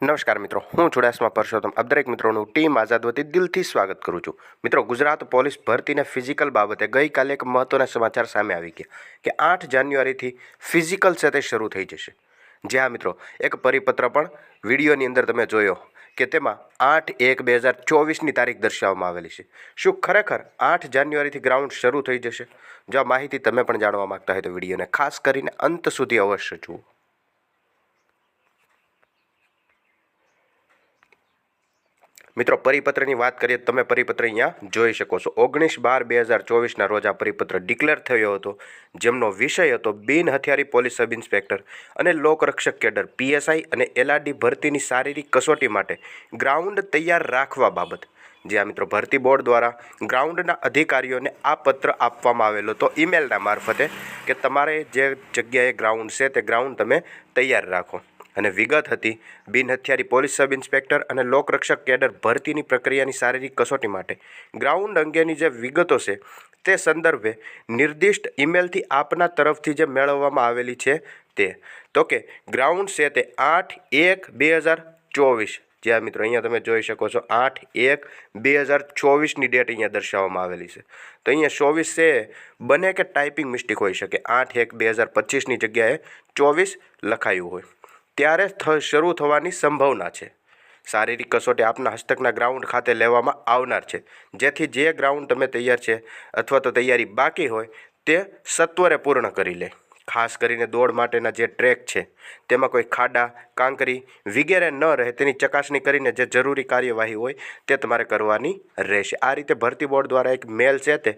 નમસ્કાર મિત્રો, હું ચુડાસમા પરસોત્તમ. આપ દરેક મિત્રોનું ટીમ આઝાદ વતી દિલથી સ્વાગત કરું છું. મિત્રો, ગુજરાત પોલીસ ભરતીને ફિઝિકલ બાબતે ગઈકાલે એક મહત્ત્વના સમાચાર સામે આવી ગયા કે આઠ જાન્યુઆરીથી ફિઝિકલ છે તે શરૂ થઈ જશે. જે હા મિત્રો, એક પરિપત્ર પણ વિડીયોની અંદર તમે જોયો કે તેમાં આઠ એક બે હજાર ચોવીસની તારીખ દર્શાવવામાં આવેલી છે. શું ખરેખર આઠ જાન્યુઆરીથી ગ્રાઉન્ડ શરૂ થઈ જશે? જો આ માહિતી તમે પણ જાણવા માગતા હોય તો વિડીયોને ખાસ કરીને અંત સુધી અવશ્ય જુઓ. મિત્રો, પરિપત્રની વાત કરીએ તમે પરિપત્ર અહીંયા જોઈ શકો છો. ઓગણીસ બાર બે હજાર ચોવીસના રોજ આ પરિપત્ર ડિક્લેર થયો હતો. જેમનો વિષય હતો બિન હથિયારી પોલીસ સબ ઇન્સ્પેક્ટર અને લોકરક્ષક કેડર, પીએસઆઈ અને એલઆરડી ભરતીની શારીરિક કસોટી માટે ગ્રાઉન્ડ તૈયાર રાખવા બાબત. જે આ મિત્રો, ભરતી બોર્ડ દ્વારા ગ્રાઉન્ડના અધિકારીઓને આ પત્ર આપવામાં આવેલો. તો ઈમેલના મારફતે કે તમારે જે જગ્યાએ ગ્રાઉન્ડ છે તે ગ્રાઉન્ડ તમે તૈયાર રાખો. અને વિગત હતી, બિન હથિયારી પોલીસ સબ ઇન્સ્પેક્ટર અને લોકરક્ષક કેડર ભરતીની પ્રક્રિયાની શારીરિક કસોટી માટે. ગ્રાઉન્ડ અંગેની જે વિગતો છે, તે સંદર્ભે નિર્દિષ્ટ ઈમેલથી આપના તરફથી જે મેળવવામાં આવેલી છે, તે. તો કે, ગ્રાઉન્ડ છે તે આઠ એક બે હજાર ચોવીસ. જ્યાં મિત્રો અહીંયા તમે જોઈ શકો છો, આઠ એક બે હજાર ચોવીસની ડેટ અહીંયા દર્શાવવામાં આવેલી છે. તો અહીંયા ચોવીસ છે, બને કે ટાઈપિંગ મિસ્ટેક હોઈ શકે. આઠ એક બે હજાર પચીસની જગ્યાએ ચોવીસ લખાયું હોય. ત્યારે થ, શરૂ થવાની સંભાવના છે. શારીરિક કસોટી આપના હસ્તકના ગ્રાઉન્ડ ખાતે લેવામાં આવનાર છે. જેથી જે ગ્રાઉન્ડ તમે તૈયાર છે અથવા તો તૈયારી બાકી હોય, તે સત્વરે પૂર્ણ કરી લે. ખાસ કરીને દોડ માટેના જે ટ્રેક છે, તેમાં કોઈ ખાડા, કાંકરી વગેરે ન રહે, તેની ચકાસણી કરીને જે જરૂરી કાર્યવાહી હોય, તે તમારે કરવાની રહેશે. આ રીતે ભરતી બોર્ડ દ્વારા એક મેલ છે તે,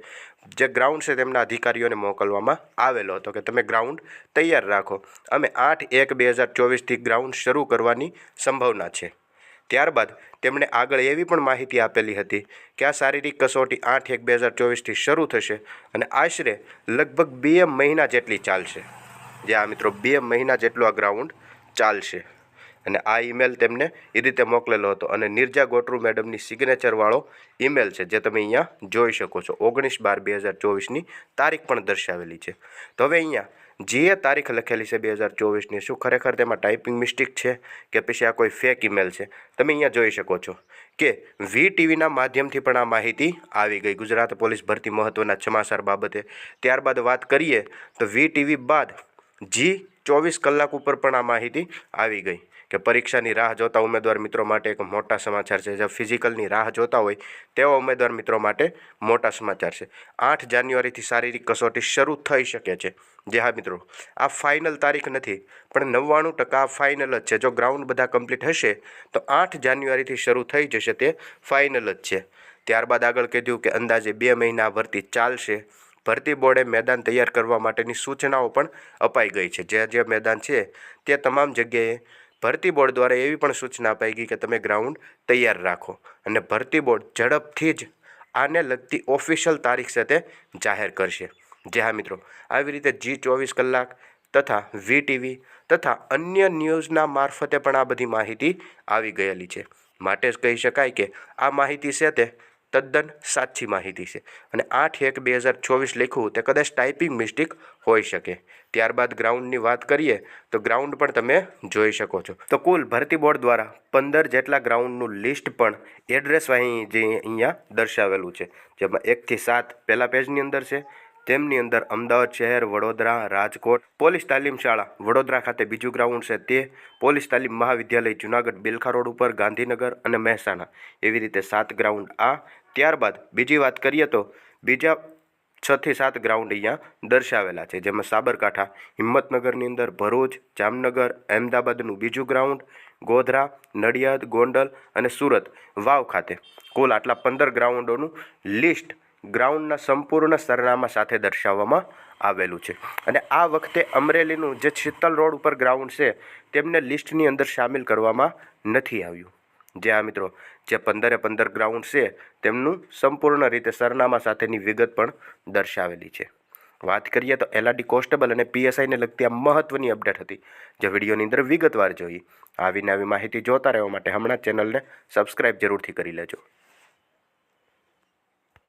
જે ગ્રાઉન્ડ છે તેમના અધિકારીઓને મોકલવામાં આવેલો હતો કે તમે ગ્રાઉન્ડ તૈયાર રાખો. અમે આઠ એક બે હજાર ચોવીસથી ગ્રાઉન્ડ શરૂ કરવાની સંભાવના છે. ત્યારબાદ તેમણે આગળ એવી પણ માહિતી આપેલી હતી કે આ શારીરિક કસોટી આઠ એક બે હજાર ચોવીસથી શરૂ થશે અને આશરે લગભગ બે મહિના જેટલી ચાલશે. જે આ મિત્રો, બે મહિના જેટલું આ ગ્રાઉન્ડ ચાલશે. અને આ ઈમેલ તેમને એ રીતે મોકલેલો હતો. અને નિર્જા ગોટરુ મેડમની સિગ્નેચરવાળો ઈમેલ છે, જે તમે અહીંયા જોઈ શકો છો. ઓગણીસ બાર બે હજાર ચોવીસની તારીખ પણ દર્શાવેલી છે. તો હવે અહીંયા જે તારીખ લખેલી છે બે હજાર ચોવીસની, શું ખરેખર તેમાં ટાઈપિંગ મિસ્ટેક છે કે પછી આ કોઈ ફેક ઈમેલ છે? તમે અહીંયા જોઈ શકો છો કે વી ટીવીના માધ્યમથી પણ આ માહિતી આવી ગઈ. ગુજરાત પોલીસ ભરતી મહત્ત્વના સમાચાર બાબતે. ત્યારબાદ વાત કરીએ તો વી ટીવી બાદ જી ચોવીસ કલાક ઉપર પણ આ માહિતી આવી ગઈ કે પરીક્ષાની રાહ જોતા ઉમેદવાર મિત્રો માટે એક મોટા સમાચાર છે. જે ફિઝિકલની રાહ જોતા હોય તેવા ઉમેદવાર મિત્રો માટે મોટા સમાચાર છે. આઠ જાન્યુઆરીથી શારીરિક કસોટી શરૂ થઈ શકે છે. જે હા મિત્રો, આ ફાઇનલ તારીખ નથી, પણ નવ્વાણું ટકા ફાઇનલ જ છે. જો ગ્રાઉન્ડ બધા કમ્પ્લીટ હશે, તો આઠ જાન્યુઆરીથી શરૂ થઈ જશે તે ફાઇનલ જ છે. ત્યારબાદ આગળ કીધું કે અંદાજે બે મહિના ભરતી ચાલશે. ભરતી બોર્ડે મેદાન તૈયાર કરવા માટેની સૂચનાઓ પણ અપાઈ ગઈ છે. જે જે મેદાન છે, તે તમામ જગ્યાએ ભરતી બોર્ડ દ્વારા એવી પણ સૂચના અપાઈ ગઈ કે તમે ગ્રાઉન્ડ તૈયાર રાખો અને ભરતી બોર્ડ ઝડપથી જ આને લગતી ઓફિશિયલ તારીખ સાથે જાહેર કરશે. જે હા મિત્રો, આવી રીતે જી ચોવીસ કલાક તથા વી ટીવી તથા અન્ય ન્યૂઝના મારફતે પણ આ બધી માહિતી આવી ગયેલી છે. માટે જ કહી શકાય કે આ માહિતી તે તદ્દન સાચી માહિતી છે. અને આઠ એક બે હજાર ચોવીસ લખ્યું તે કદાચ ટાઈપિંગ મિસ્ટેક હોઈ શકે. ત્યારબાદ ગ્રાઉન્ડની વાત કરીએ, તો ગ્રાઉન્ડ પણ તમે જોઈ શકો છો. તો કુલ ભરતી બોર્ડ દ્વારા પંદર જેટલા ગ્રાઉન્ડનું લિસ્ટ પણ એડ્રેસ અહીં જે અહીંયા દર્શાવેલું છે. જેમાં એકથી સાત પહેલા પેજની અંદર છે તેમની અંદર અમદાવાદ શહેર, વડોદરા, રાજકોટ, પોલીસ તાલીમ શાળા, વડોદરા ખાતે બીજું ગ્રાઉન્ડ છે તે. પોલીસ તાલીમ મહાવિદ્યાલય જુનાગઢ, બિલખા રોડ ઉપર, ગાંધીનગર અને મહેસાણા. એવી રીતે સાત ગ્રાઉન્ડ આ. ત્યારબાદ બીજી વાત કરીએ તો બીજા છથી સાત ગ્રાઉન્ડ અહીંયા દર્શાવેલા છે, જેમાં સાબરકાંઠા, હિંમતનગરની અંદર ભરૂચ, જામનગર, અહેમદાબાદનું બીજું ગ્રાઉન્ડ, ગોધરા, નડિયાદ, ગોંડલ અને સુરત વાવ ખાતે. કુલ આટલા પંદર ગ્રાઉન્ડોનું લિસ્ટ ગ્રાઉન્ડના સંપૂર્ણ સરનામા સાથે દર્શાવવામાં આવેલું છે. અને આ વખતે અમરેલીનું જે શીતલ રોડ ઉપર ગ્રાઉન્ડ છે, તેમને લિસ્ટની અંદર સામેલ કરવામાં નથી આવ્યું. જે આ મિત્રો, જે પંદરે પંદર ગ્રાઉન્ડ છે, તેમનું સંપૂર્ણ રીતે સરનામા સાથેની વિગત પણ દર્શાવેલી છે. વાત કરીએ તો એલઆરડી કોન્સ્ટેબલ અને પીએસઆઈને લગતી આ મહત્ત્વની અપડેટ હતી, જે વિડીયોની અંદર વિગતવાર જોઈ. આવી માહિતી જોતા રહેવા માટે હમણાં ચેનલને સબસ્ક્રાઈબ જરૂરથી કરી લેજો.